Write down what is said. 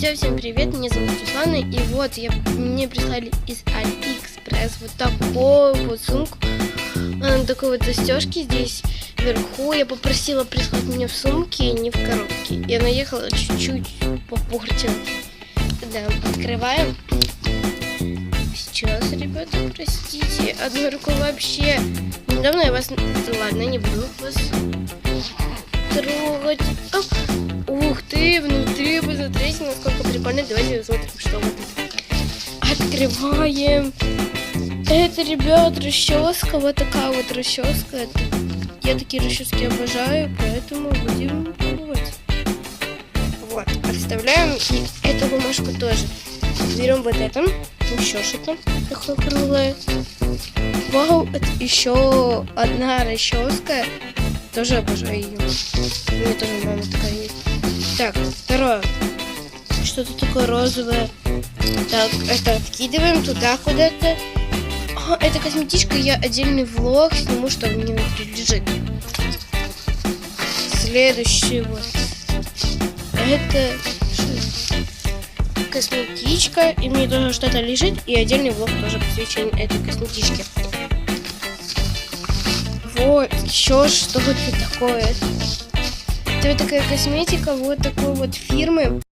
Все, всем привет, меня зовут Руслана, и вот я, мне прислали из Алиэкспресс вот такую вот сумку, э, такой вот застежки здесь вверху. Я попросила прислать мне в сумке, не в коробке. И она ехала чуть-чуть попортила. Да, открываем. Сейчас, ребята, простите, одной рукой вообще. Недавно я вас... Ладно, не буду вас трогать. Ты, внутри, посмотрите, насколько прикольно. Давайте посмотрим, что вот. Открываем. Это, ребят, расческа. Вот такая вот расческа. Это- Я такие расчески обожаю, поэтому будем пробовать. Вот, отставляем и эту бумажку тоже. Берем вот это, еще что-то такое круглое. Вау, это еще одна расческа. Тоже обожаю ее. У меня тоже мама такая есть. Так, второе. Что-то такое розовое. Так, это откидываем туда куда-то. А, это косметичка, я отдельный влог сниму, что мне принадлежит. Следующий вот. Это косметичка, и мне тоже что-то лежит, и отдельный влог тоже посвящен этой косметичке. Вот, еще что-то такое. Это вот такая косметика вот такой вот фирмы.